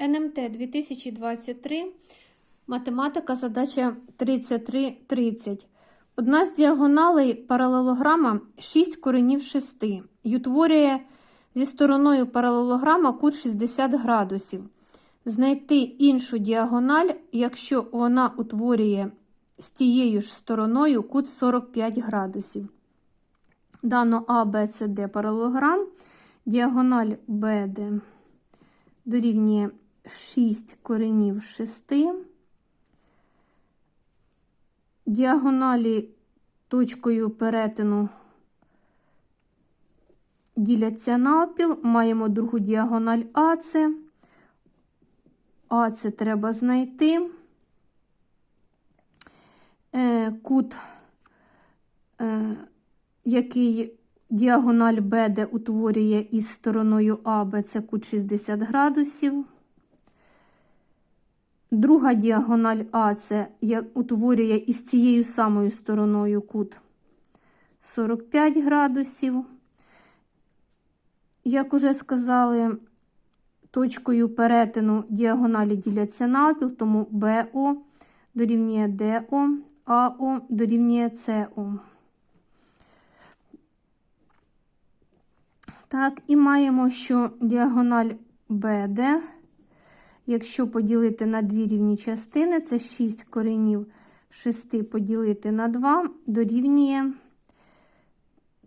НМТ 2023. Математика, задача 3330. Одна з діагоналей паралелограма 6 коренів 6 і утворює зі стороною паралелограма кут 60 градусів. Знайти іншу діагональ, якщо вона утворює з тією ж стороною кут 45 градусів. Дано А, Б, С, Д паралелограм. Діагональ БД дорівнює 6 коренів 6. Діагоналі точкою перетину діляться навпіл. Маємо другу діагональ АЦ. АЦ треба знайти. Е, Кут, е, який діагональ БД утворює із стороною АБ, це кут 60 градусів. Друга діагональ АЦ утворює із цією самою стороною кут 45 градусів. Як уже сказали, точкою перетину діагоналі діляться навпіл, тому БО дорівнює ДО, АО дорівнює СО. Так, і маємо, що діагональ БД, якщо поділити на дві рівні частини, це 6 коренів 6 поділити на 2, дорівнює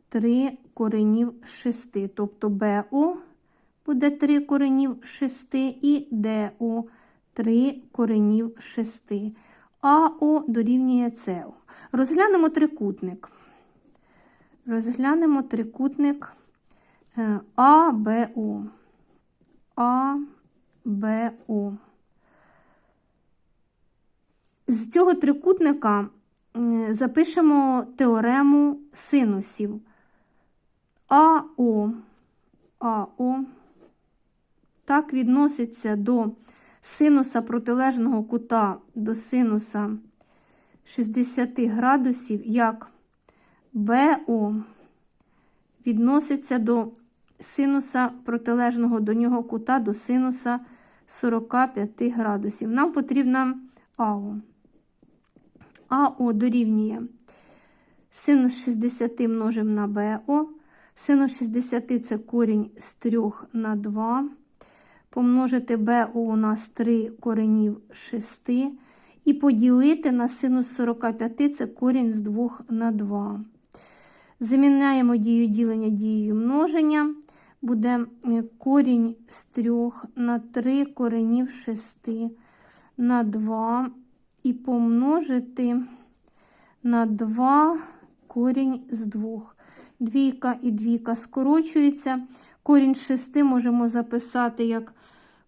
3 коренів 6. Тобто БО буде 3 коренів 6 і ДО 3 коренів 6. АО дорівнює СО. Розглянемо трикутник. Розглянемо трикутник. АБО. АБО. З цього трикутника запишемо теорему синусів. АО. АО. Так відноситься до синуса протилежного кута до синуса 60 градусів, як БО відноситься до синуса протилежного до нього кута до синуса 45 градусів. Нам потрібна АО. АО дорівнює синус 60 множимо на БО. Синус 60 це корінь з 3 на 2. Помножити БО у нас 3 коренів 6. І поділити на синус 45 це корінь з 2 на 2. Заміняємо дію ділення дією множення. Буде корінь з 3 на 3 коренів 6 на 2 і помножити на 2 корінь з 2. Двійка і двійка скорочується. Корінь 6 можемо записати як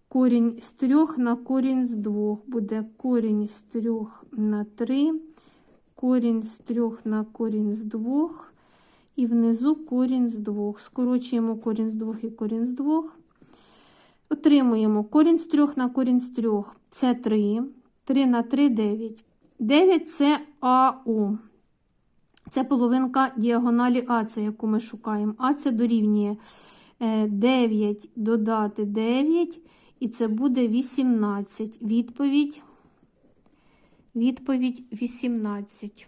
корінь з 3 на корінь з 2. Буде корінь з 3 на 3, корінь з 3 на корінь з 2. І внизу корінь з 2. Скорочуємо корінь з 2 і корінь з 2. Отримуємо корінь з 3 на корінь з 3. Це 3. 3 на 3 9. 9 це АО. Це половинка діагоналі АЦ, яку ми шукаємо. АЦ дорівнює 9 додати 9, і це буде 18. Відповідь. Відповідь 18.